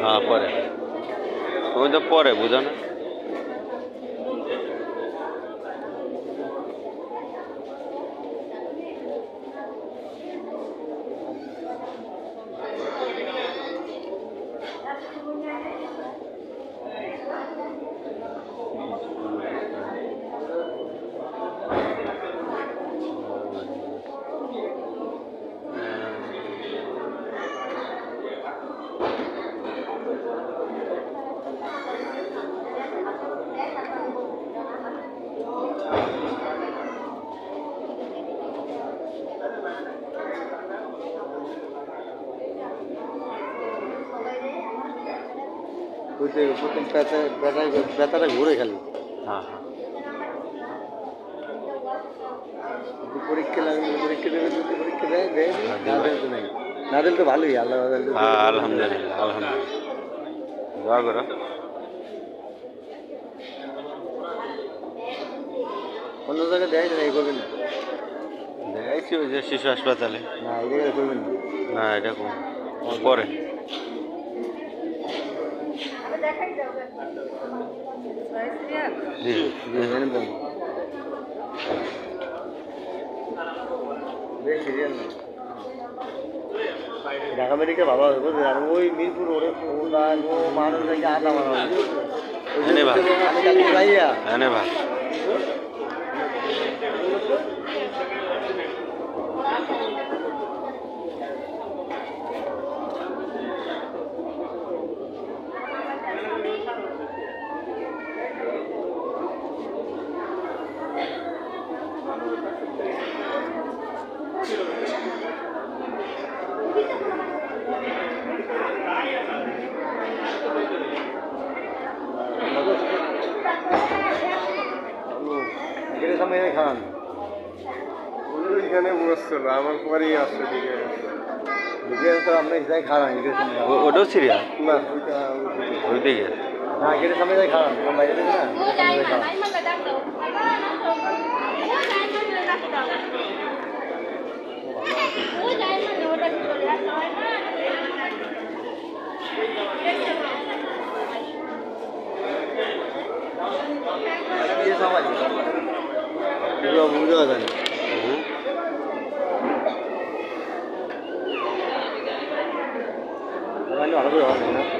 হ্যাঁ পরে তুমি তো পরে বুঝো প্রথম ঘুরে খালি। হ্যাঁ হ্যাঁ। পরীক্ষা লাগে পরীক্ষা দেবে যদি পরীক্ষা দেয় দেয় না দেয় তো নাই। না দিলে তো ভালোই আল্লাহ আল্লাহ হ্যাঁ আলহামদুলিল্লাহ আলহামদুলিল্লাহ। দোয়া করো। অন্য জায়গায় দেয় না এই করবেন না। দেখাইছি ওই যে শিশু হাসপাতালে। না এই জায়গায় করবেন না। না এটা পরে। জি ঢাকা মেডিকেল ভালো হবে বুঝলেন আর ওই মিরপুর ওরে মানুষ আধা মারা। আমি যাইয়া এনে ভাই। এখানে সামনে খান ওইখানে বসছিল আমার পরেই আসছে দিকে এখানে তো আপনি যাই এখানে সামনে ওটাও সিরিয়াল? না ওইটা ওই দিকে এখানে সামনে যাই খান আমার বাইরে না? এখানে সামনে যাই খান ये 你找他多少呢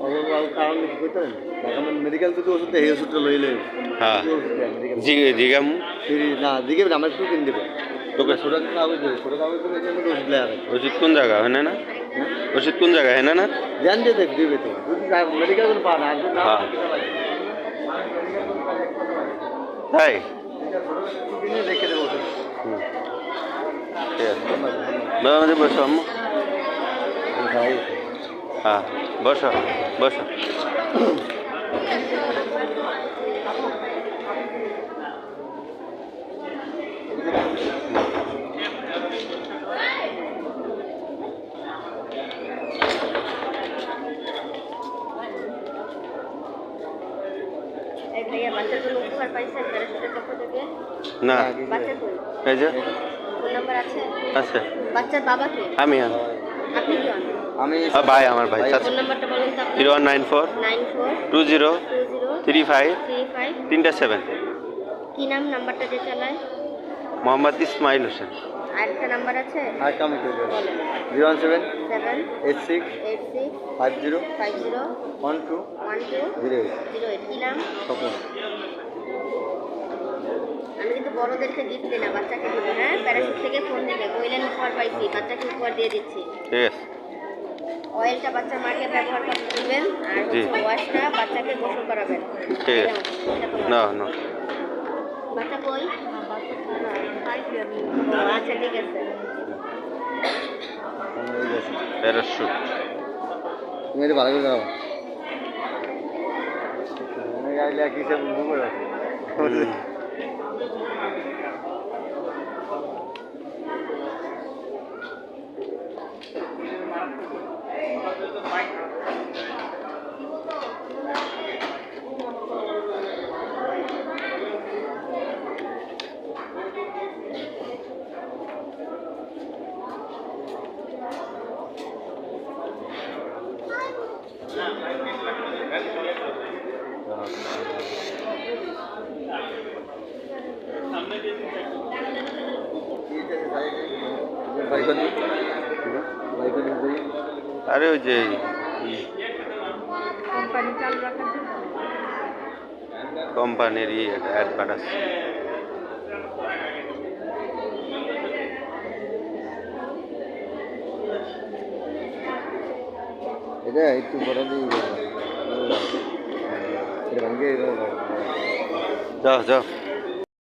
অন্য কারও কারণ কি করতে পারেন এখন মেডিকেল থেকে ওষুধ দেয় এই ওষুধটা লই লই হ্যাঁ জি জিগাম ফিরি না দিকে আমার একটু কিনে দেবে তোকে ছোটো কাগজ দেবে ছোটো কাগজ দেবে এখানে মধ্যে ওষুধ লেখা থাকে ওষুধ কোন জায়গা হয় না ওষুধ কোন জায়গা হয় না ধ্যান দিয়ে দেখ দিবে তো বসো বসো। না এই যে। আছে? বাচ্চার বাবা কে? আমি আমি। আমি ভাই আমার ভাই নাম্বারটা বলুন zero one nine four nine four two zero two zero three five three five তিনটা সেভেন। কি নাম নাম্বারটা যে চালায়? মোহাম্মদ ইসমাইল হোসেন। আরেকটা নাম্বার আছে? আর কামি করে zero one seven seven eight six eight six five zero five zero one two one two zero eight. Zero eight কী নাম? স্বপন। আমি কিন্তু বড়দেরকে গিফট দিই না বাচ্চাকে দিব হ্যাঁ প্যারাশুট থেকে ফোন দিলে। কইলেন উপহার পাইছি বাচ্চাকে উপহার দিয়ে দিচ্ছি। ঠিক আছে অয়েলটা বাচ্চার মাকে ব্যবহার করতে দিবেন আর হচ্ছে ওয়াশটা বাচ্চাকে গোসল করাবেন। ঠিক। না না। বাচ্চা কই? ও, আচ্ছা ঠিক আছে। প্যারাশুট। তুমি এটা ভালো করে দাও। আমি আইলে কি সব করে আরে ওই যে কোম্পানির ইয়ে অ্যাডভার্টাইজ এটা একটু বড় দিয়ে जाओ जाओ।